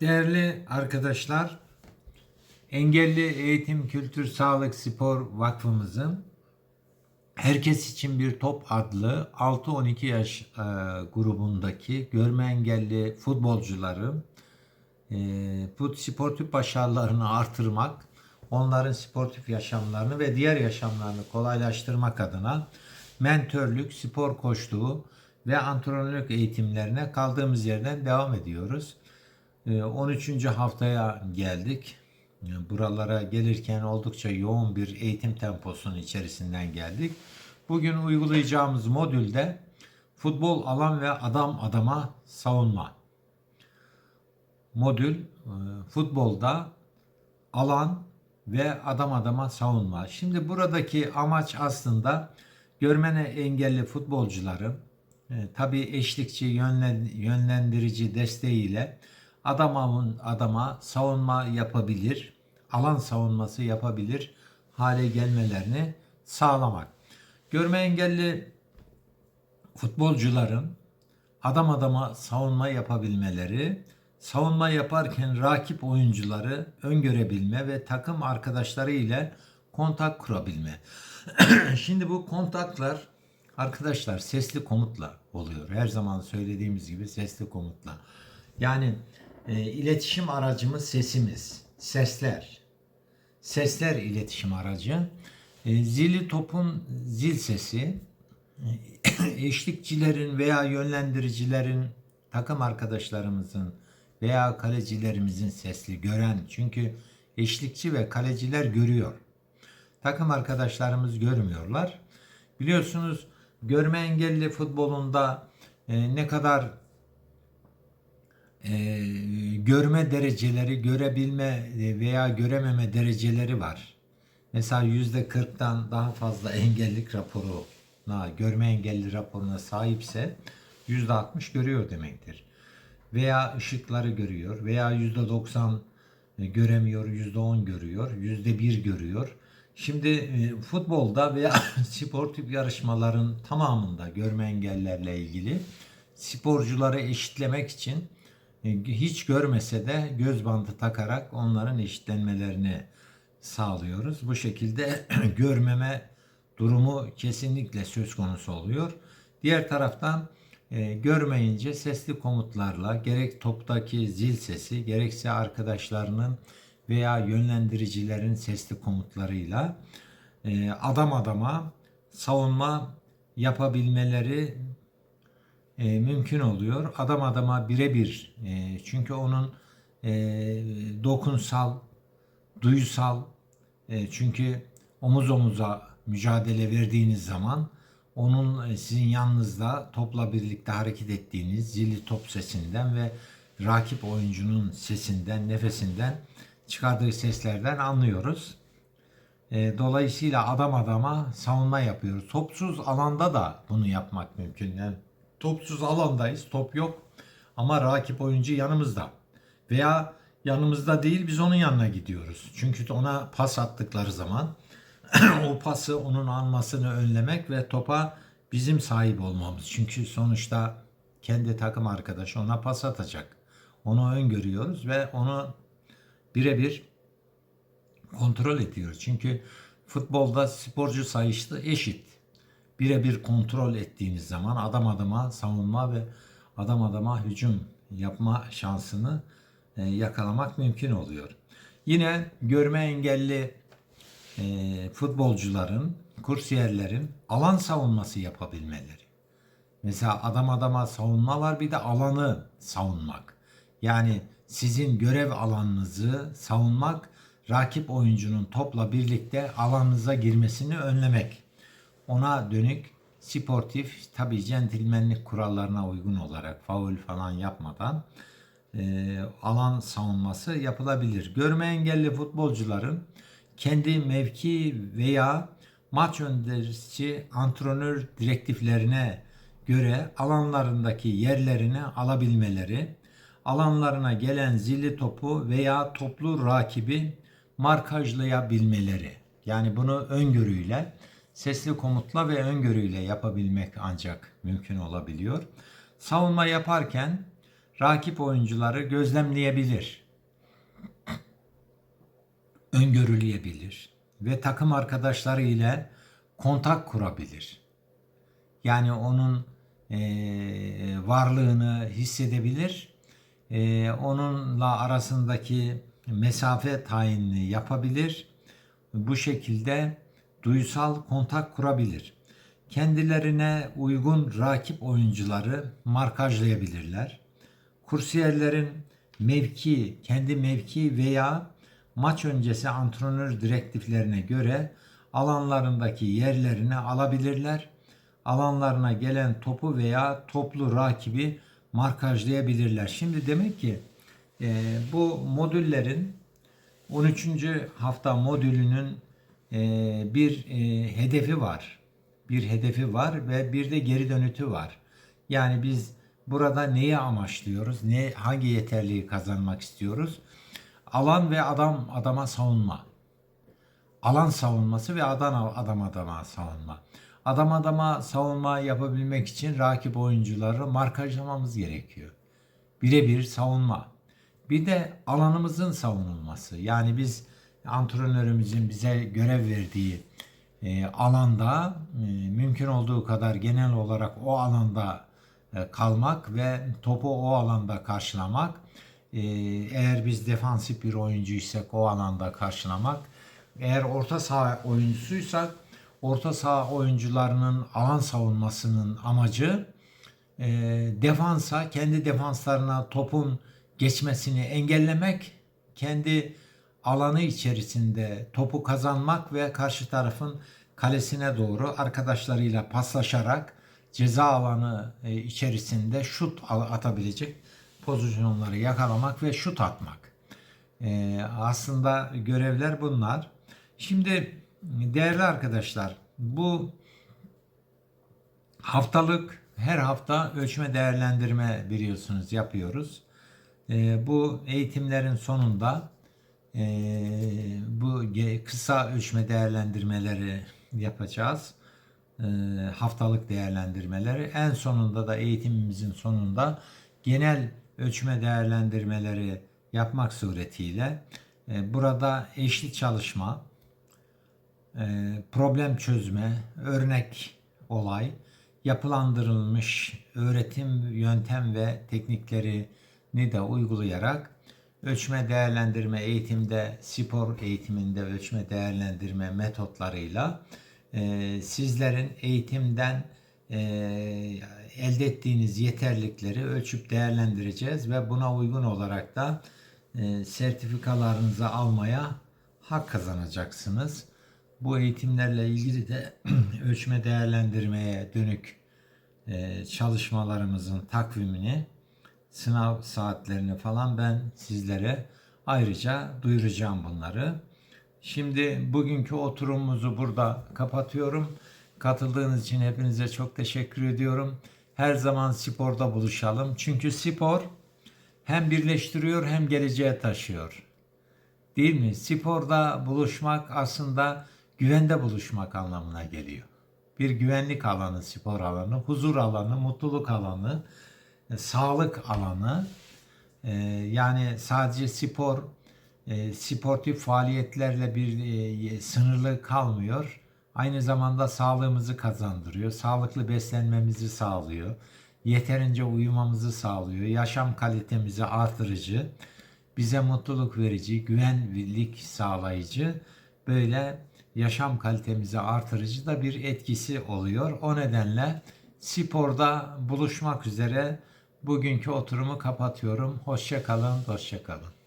Değerli arkadaşlar, Engelli Eğitim Kültür Sağlık Spor Vakfımızın Herkes için bir Top adlı 6-12 yaş e, grubundaki görme engelli futbolcuların e, bu sportif başarılarını artırmak, onların sportif yaşamlarını ve diğer yaşamlarını kolaylaştırmak adına mentörlük, spor koçluğu ve antrenörlük eğitimlerine kaldığımız yerden devam ediyoruz. E, 13. haftaya geldik. E, Buralara gelirken oldukça yoğun bir eğitim temposunun içerisinden geldik. Bugün uygulayacağımız modülde futbol alan ve adam adama savunma. Modül e, futbolda alan ve adam adama savunma. Şimdi buradaki amaç aslında görmene engelli futbolcuların e, tabii eşlikçi, yönlen, yönlendirici desteğiyle adamın adama savunma yapabilir, alan savunması yapabilir hale gelmelerini sağlamak. Görme engelli futbolcuların adam adama savunma yapabilmeleri, savunma yaparken rakip oyuncuları öngörebilme ve takım arkadaşları ile kontak kurabilme. Şimdi bu kontaklar arkadaşlar sesli komutla oluyor. Her zaman söylediğimiz gibi sesli komutla. Yani e, iletişim aracımız sesimiz, sesler. Sesler iletişim aracı. E, zili topun zil sesi, e, eşlikçilerin veya yönlendiricilerin, takım arkadaşlarımızın veya kalecilerimizin sesli gören çünkü eşlikçi ve kaleciler görüyor. Takım arkadaşlarımız görmüyorlar. Biliyorsunuz görme engelli futbolunda e, ne kadar e, görme dereceleri, görebilme veya görememe dereceleri var. Mesela yüzde 40'dan daha fazla engellik raporuna, görme engelli raporuna sahipse yüzde 60 görüyor demektir. Veya ışıkları görüyor veya yüzde 90 göremiyor, yüzde 10 görüyor, yüzde 1 görüyor. Şimdi e, futbolda veya sportif yarışmaların tamamında görme engellerle ilgili sporcuları eşitlemek için e, hiç görmese de göz bandı takarak onların eşitlenmelerini sağlıyoruz. Bu şekilde görmeme durumu kesinlikle söz konusu oluyor. Diğer taraftan e, görmeyince sesli komutlarla gerek toptaki zil sesi gerekse arkadaşlarının veya yönlendiricilerin sesli komutlarıyla e, adam adama savunma yapabilmeleri e, mümkün oluyor. Adam adama birebir e, çünkü onun e, dokunsal duysal e, çünkü omuz omuza mücadele verdiğiniz zaman onun e, sizin yanınızda topla birlikte hareket ettiğiniz zilli top sesinden ve rakip oyuncunun sesinden, nefesinden çıkardığı seslerden anlıyoruz. E, dolayısıyla adam adama savunma yapıyoruz. Topsuz alanda da bunu yapmak mümkün. Yani topsuz alandayız, top yok ama rakip oyuncu yanımızda. Veya yanımızda değil biz onun yanına gidiyoruz. Çünkü ona pas attıkları zaman o pası onun almasını önlemek ve topa bizim sahip olmamız. Çünkü sonuçta kendi takım arkadaşı ona pas atacak. Onu öngörüyoruz ve onu birebir kontrol ediyoruz. Çünkü futbolda sporcu sayısı eşit. Birebir kontrol ettiğiniz zaman adam adama savunma ve adam adama hücum yapma şansını e, yakalamak mümkün oluyor. Yine görme engelli e, futbolcuların, kursiyerlerin alan savunması yapabilmeleri. Mesela adam adama savunma var bir de alanı savunmak. Yani sizin görev alanınızı savunmak, rakip oyuncunun topla birlikte alanınıza girmesini önlemek. Ona dönük sportif tabi centilmenlik kurallarına uygun olarak faul falan yapmadan e, alan savunması yapılabilir. Görme engelli futbolcuların kendi mevki veya maç öncesi antrenör direktiflerine göre alanlarındaki yerlerini alabilmeleri, alanlarına gelen zilli topu veya toplu rakibi markajlayabilmeleri. Yani bunu öngörüyle, sesli komutla ve öngörüyle yapabilmek ancak mümkün olabiliyor. Savunma yaparken rakip oyuncuları gözlemleyebilir. Öngörüleyebilir ve takım arkadaşları ile kontak kurabilir. Yani onun eee, varlığını hissedebilir. Eee, onunla arasındaki mesafe tayinini yapabilir. Bu şekilde duysal kontak kurabilir. Kendilerine uygun rakip oyuncuları markajlayabilirler. Kursiyerlerin mevki, kendi mevki veya maç öncesi antrenör direktiflerine göre alanlarındaki yerlerini alabilirler. Alanlarına gelen topu veya toplu rakibi markajlayabilirler. Şimdi demek ki e, bu modüllerin 13. hafta modülünün bir e, hedefi var. Bir hedefi var ve bir de geri dönütü var. Yani biz burada neyi amaçlıyoruz? Ne hangi yeterliği kazanmak istiyoruz? Alan ve adam adama savunma. Alan savunması ve adam adam adama savunma. Adam adama savunma yapabilmek için rakip oyuncuları markajlamamız gerekiyor. Birebir savunma. Bir de alanımızın savunulması. Yani biz antrenörümüzün bize görev verdiği e, alanda e, mümkün olduğu kadar genel olarak o alanda e, kalmak ve topu o alanda karşılamak. E, eğer biz defansif bir oyuncuysak o alanda karşılamak. Eğer orta saha oyuncusuysak orta saha oyuncularının alan savunmasının amacı e, defansa, kendi defanslarına topun geçmesini engellemek, kendi alanı içerisinde topu kazanmak ve karşı tarafın kalesine doğru arkadaşlarıyla paslaşarak ceza alanı e, içerisinde şut atabilecek pozisyonları yakalamak ve şut atmak. E, aslında görevler bunlar. Şimdi değerli arkadaşlar bu haftalık her hafta ölçme değerlendirme biliyorsunuz yapıyoruz. E, bu eğitimlerin sonunda e, bu kısa ölçme değerlendirmeleri yapacağız. E, haftalık değerlendirmeleri. En sonunda da eğitimimizin sonunda genel ölçme değerlendirmeleri yapmak suretiyle e, burada eşli çalışma, e, problem çözme, örnek olay, yapılandırılmış öğretim yöntem ve tekniklerini de uygulayarak ölçme değerlendirme eğitimde, spor eğitiminde ölçme değerlendirme metotlarıyla e, sizlerin eğitimden e, elde ettiğiniz yeterlikleri ölçüp değerlendireceğiz ve buna uygun olarak da e, sertifikalarınızı almaya hak kazanacaksınız. Bu eğitimlerle ilgili de ölçme değerlendirmeye dönük e, çalışmalarımızın takvimini, sınav saatlerini falan ben sizlere ayrıca duyuracağım bunları. Şimdi bugünkü oturumumuzu burada kapatıyorum. Katıldığınız için hepinize çok teşekkür ediyorum. Her zaman sporda buluşalım. Çünkü spor hem birleştiriyor hem geleceğe taşıyor. Değil mi? Sporda buluşmak aslında güvende buluşmak anlamına geliyor. Bir güvenlik alanı, spor alanı, huzur alanı, mutluluk alanı, e, sağlık alanı. E, yani sadece spor, e, sportif faaliyetlerle bir e, sınırlı kalmıyor. Aynı zamanda sağlığımızı kazandırıyor, sağlıklı beslenmemizi sağlıyor, yeterince uyumamızı sağlıyor, yaşam kalitemizi artırıcı, bize mutluluk verici, güvenlik sağlayıcı, böyle yaşam kalitemizi artırıcı da bir etkisi oluyor. O nedenle sporda buluşmak üzere bugünkü oturumu kapatıyorum. Hoşça kalın, hoşça kalın.